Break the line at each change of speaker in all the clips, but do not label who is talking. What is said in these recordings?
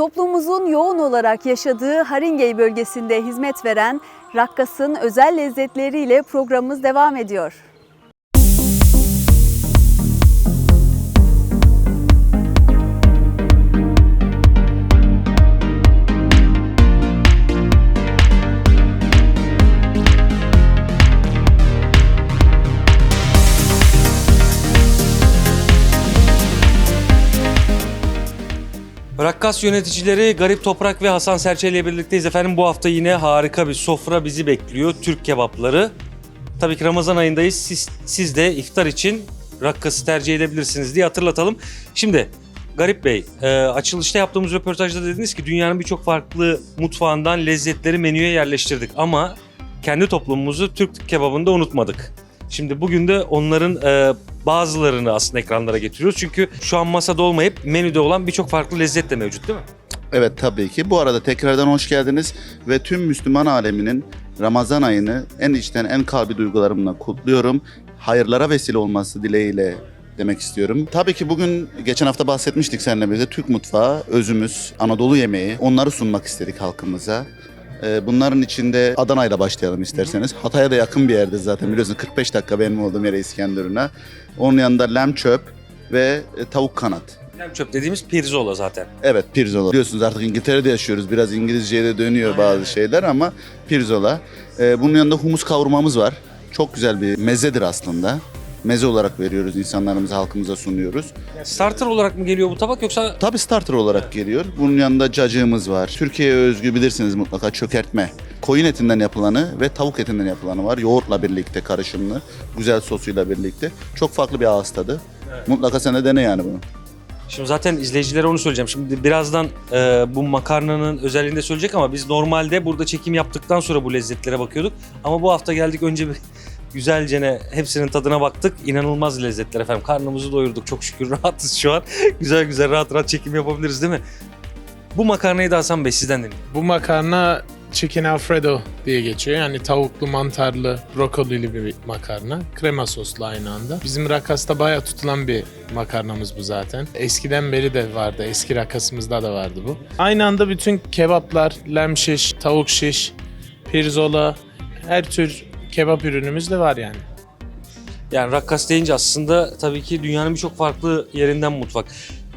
Toplumumuzun yoğun olarak yaşadığı Haringey bölgesinde hizmet veren Rakkas'ın özel lezzetleriyle programımız devam ediyor.
Rakkas yöneticileri Garip Toprak ve Hasan Serçe ile birlikteyiz. Efendim bu hafta yine harika bir sofra bizi bekliyor. Türk kebapları. Tabii ki Ramazan ayındayız. Siz, siz de iftar için Rakkas'ı tercih edebilirsiniz diye hatırlatalım. Şimdi Garip Bey, e, açılışta yaptığımız röportajda dediniz ki dünyanın birçok farklı mutfağından lezzetleri menüye yerleştirdik. Ama kendi toplumumuzu Türk kebabında unutmadık. Şimdi bugün de onların e, bazılarını aslında ekranlara getiriyoruz. Çünkü şu an masada olmayıp menüde olan birçok farklı lezzet de mevcut değil mi?
Evet tabii ki. Bu arada tekrardan hoş geldiniz ve tüm Müslüman aleminin Ramazan ayını en içten en kalbi duygularımla kutluyorum. Hayırlara vesile olması dileğiyle demek istiyorum. Tabii ki bugün geçen hafta bahsetmiştik seninle birlikte Türk mutfağı, özümüz, Anadolu yemeği onları sunmak istedik halkımıza. Ee, Bunların içinde Adana'yla başlayalım isterseniz. Hatay'a da yakın bir yerde zaten biliyorsun 45 dakika benim olduğum yere İskenderun'a. Onun yanında lem çöp ve e, tavuk kanat.
Lem çöp dediğimiz pirzola zaten.
Evet pirzola. Biliyorsunuz artık İngiltere'de yaşıyoruz. Biraz İngilizceye de dönüyor bazı şeyler ama pirzola. Ee, bunun yanında humus kavurmamız var. Çok güzel bir mezedir aslında. Meze olarak veriyoruz insanlarımıza, halkımıza sunuyoruz.
Starter olarak mı geliyor bu tabak yoksa
Tabi starter olarak geliyor. Bunun yanında cacığımız var. Türkiye'ye özgü bilirsiniz mutlaka çökertme. Koyun etinden yapılanı ve tavuk etinden yapılanı var. Yoğurtla birlikte karışımlı. Güzel sosuyla birlikte. Çok farklı bir ağız tadı. Mutlaka sen de dene yani bunu.
Şimdi zaten izleyicilere onu söyleyeceğim. Şimdi birazdan e, bu makarnanın özelliğini de söyleyecek ama biz normalde burada çekim yaptıktan sonra bu lezzetlere bakıyorduk. Ama bu hafta geldik önce bir güzelce ne hepsinin tadına baktık. İnanılmaz lezzetler efendim. Karnımızı doyurduk çok şükür rahatız şu an. güzel güzel rahat rahat çekim yapabiliriz değil mi? Bu makarnayı da Hasan Bey sizden dinleyelim.
Bu makarna Chicken Alfredo diye geçiyor. Yani tavuklu, mantarlı, brokolili bir makarna. Krema soslu aynı anda. Bizim Rakas'ta bayağı tutulan bir makarnamız bu zaten. Eskiden beri de vardı. Eski Rakas'ımızda da vardı bu. Aynı anda bütün kebaplar, lem şiş, tavuk şiş, pirzola, her tür kebap ürünümüz de var yani.
Yani Rakkas deyince aslında tabii ki dünyanın birçok farklı yerinden mutfak.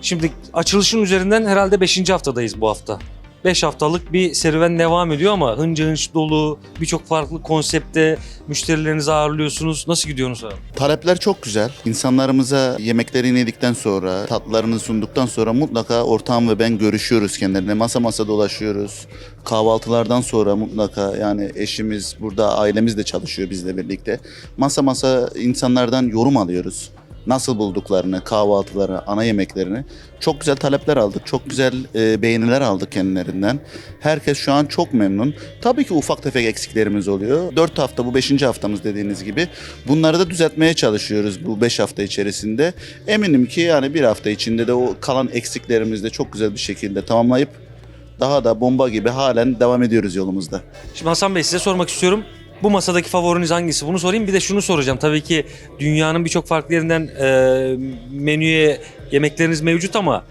Şimdi açılışın üzerinden herhalde 5. haftadayız bu hafta. 5 haftalık bir serüven devam ediyor ama hınca hınç dolu birçok farklı konsepte müşterilerinizi ağırlıyorsunuz. Nasıl gidiyorsunuz abi?
Talepler çok güzel. İnsanlarımıza yemeklerini yedikten sonra, tatlarını sunduktan sonra mutlaka ortağım ve ben görüşüyoruz kendilerine. Masa masa dolaşıyoruz. Kahvaltılardan sonra mutlaka yani eşimiz burada ailemiz de çalışıyor bizle birlikte. Masa masa insanlardan yorum alıyoruz. Nasıl bulduklarını, kahvaltıları, ana yemeklerini. Çok güzel talepler aldık. Çok güzel e, beğeniler aldık kendilerinden. Herkes şu an çok memnun. Tabii ki ufak tefek eksiklerimiz oluyor. 4 hafta bu 5. haftamız dediğiniz gibi. Bunları da düzeltmeye çalışıyoruz bu 5 hafta içerisinde. Eminim ki yani bir hafta içinde de o kalan eksiklerimizi de çok güzel bir şekilde tamamlayıp daha da bomba gibi halen devam ediyoruz yolumuzda.
Şimdi Hasan Bey size sormak istiyorum. Bu masadaki favoriniz hangisi? Bunu sorayım. Bir de şunu soracağım. Tabii ki dünyanın birçok farklı yerinden e, menüye yemekleriniz mevcut ama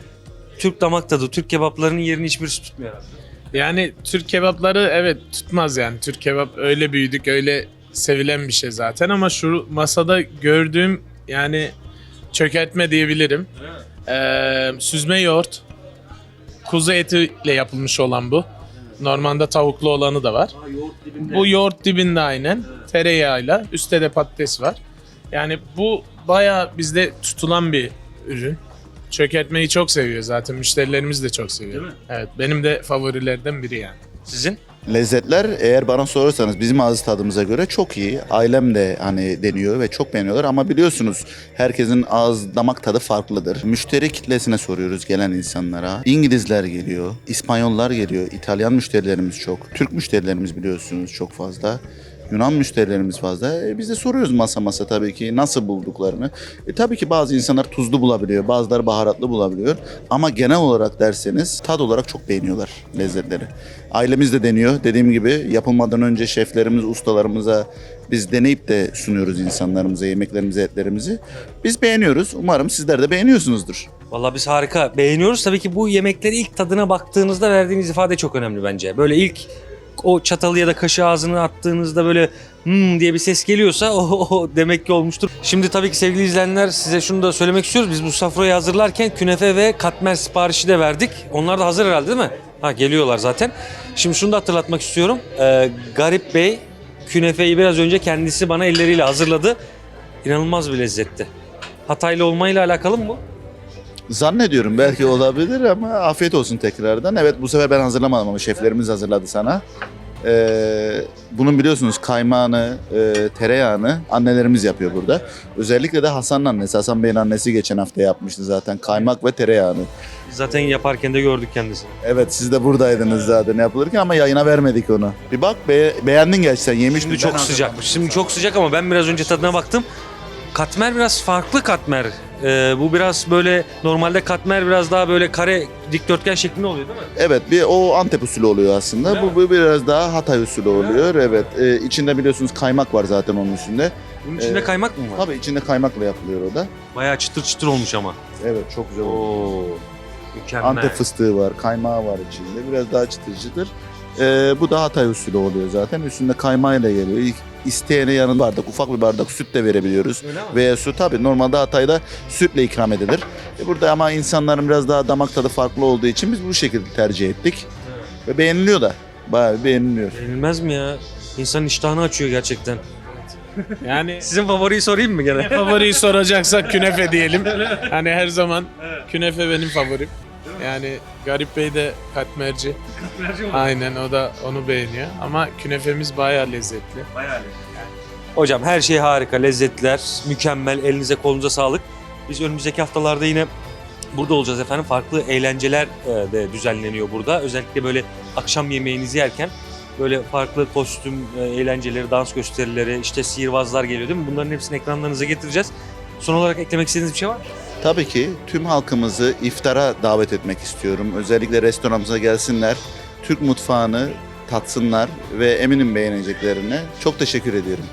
Türk damak tadı, Türk kebaplarının yerini hiçbirisi tutmuyor herhalde.
Yani Türk kebapları evet tutmaz yani. Türk kebap öyle büyüdük, öyle sevilen bir şey zaten ama şu masada gördüğüm yani çökertme diyebilirim. Ee, süzme yoğurt, kuzu etiyle yapılmış olan bu. Normalde tavuklu olanı da var. Bu yoğurt dibinde aynen. Tereyağıyla. Üstte de patates var. Yani bu bayağı bizde tutulan bir ürün. Çökertmeyi çok seviyor zaten. Müşterilerimiz de çok seviyor.
Değil mi?
Evet. Benim de favorilerden biri yani.
Sizin?
Lezzetler eğer bana sorarsanız bizim ağız tadımıza göre çok iyi. Ailem de hani deniyor ve çok beğeniyorlar ama biliyorsunuz herkesin ağız damak tadı farklıdır. Müşteri kitlesine soruyoruz gelen insanlara. İngilizler geliyor, İspanyollar geliyor, İtalyan müşterilerimiz çok. Türk müşterilerimiz biliyorsunuz çok fazla. Yunan müşterilerimiz fazla. E, biz de soruyoruz masa masa tabii ki nasıl bulduklarını. E, tabii ki bazı insanlar tuzlu bulabiliyor, bazıları baharatlı bulabiliyor. Ama genel olarak derseniz tad olarak çok beğeniyorlar lezzetleri. Ailemiz de deniyor. Dediğim gibi yapılmadan önce şeflerimiz, ustalarımıza biz deneyip de sunuyoruz insanlarımıza yemeklerimizi, etlerimizi. Biz beğeniyoruz. Umarım sizler de beğeniyorsunuzdur.
Vallahi biz harika beğeniyoruz. Tabii ki bu yemekleri ilk tadına baktığınızda verdiğiniz ifade çok önemli bence. Böyle ilk o çatalı ya da kaşığı ağzına attığınızda böyle hmm diye bir ses geliyorsa o, o demek ki olmuştur. Şimdi tabii ki sevgili izleyenler size şunu da söylemek istiyoruz. Biz bu safrayı hazırlarken künefe ve katmer siparişi de verdik. Onlar da hazır herhalde değil mi? Ha geliyorlar zaten. Şimdi şunu da hatırlatmak istiyorum. Ee, Garip Bey künefeyi biraz önce kendisi bana elleriyle hazırladı. İnanılmaz bir lezzetti. Hataylı olmayla alakalı mı bu?
Zannediyorum belki olabilir ama afiyet olsun tekrardan. Evet bu sefer ben hazırlamadım ama şeflerimiz hazırladı sana. Ee, bunun biliyorsunuz kaymağını, e, tereyağını annelerimiz yapıyor burada. Özellikle de Hasan'ın annesi, Hasan Bey'in annesi geçen hafta yapmıştı zaten kaymak ve tereyağını.
Biz zaten yaparken de gördük kendisini.
Evet siz de buradaydınız zaten yapılırken ama yayına vermedik onu. Bir bak be- beğendin gerçekten yemiştin.
Şimdi çok sıcakmış. Şimdi çok sıcak ama ben biraz önce tadına baktım. Katmer biraz farklı katmer. Ee, bu biraz böyle normalde katmer biraz daha böyle kare dikdörtgen şeklinde oluyor değil mi?
Evet bir o Antep usulü oluyor aslında. Bu, bu biraz daha Hatay usulü oluyor. Evet. Ee, içinde biliyorsunuz kaymak var zaten onun üstünde.
Bunun içinde
Ee,
kaymak mı var?
Tabii içinde kaymakla yapılıyor o da.
Bayağı çıtır çıtır olmuş ama.
Evet çok güzel oluyor.
Oo. Mükemmel.
Antep fıstığı var, kaymağı var içinde. Biraz daha çıtır çıtır. Ee, bu da Hatay usulü oluyor zaten. Üstünde kaymağıyla geliyor. İlk isteyene yanında bardak, ufak bir bardak süt de verebiliyoruz. Veya su tabii normalde Hatay'da sütle ikram edilir. E burada ama insanların biraz daha damak tadı farklı olduğu için biz bu şekilde tercih ettik. Ve beğeniliyor da. Bayağı beğeniliyor.
Beğenilmez mi ya? İnsanın iştahını açıyor gerçekten.
Yani
Sizin favoriyi sorayım mı gene?
favoriyi soracaksak künefe diyelim. Hani her zaman künefe benim favorim. Yani Garip Bey de katmerci. Aynen o da onu beğeniyor. Ama künefemiz bayağı lezzetli.
Hocam her şey harika, lezzetler mükemmel. Elinize kolunuza sağlık. Biz önümüzdeki haftalarda yine burada olacağız efendim. Farklı eğlenceler e, de düzenleniyor burada. Özellikle böyle akşam yemeğinizi yerken böyle farklı kostüm e, eğlenceleri, dans gösterileri, işte sihirbazlar geliyor değil mi? Bunların hepsini ekranlarınıza getireceğiz. Son olarak eklemek istediğiniz bir şey var mı?
Tabii ki tüm halkımızı iftara davet etmek istiyorum. Özellikle restoranımıza gelsinler. Türk mutfağını tatsınlar ve eminim beğeneceklerine. Çok teşekkür ediyorum.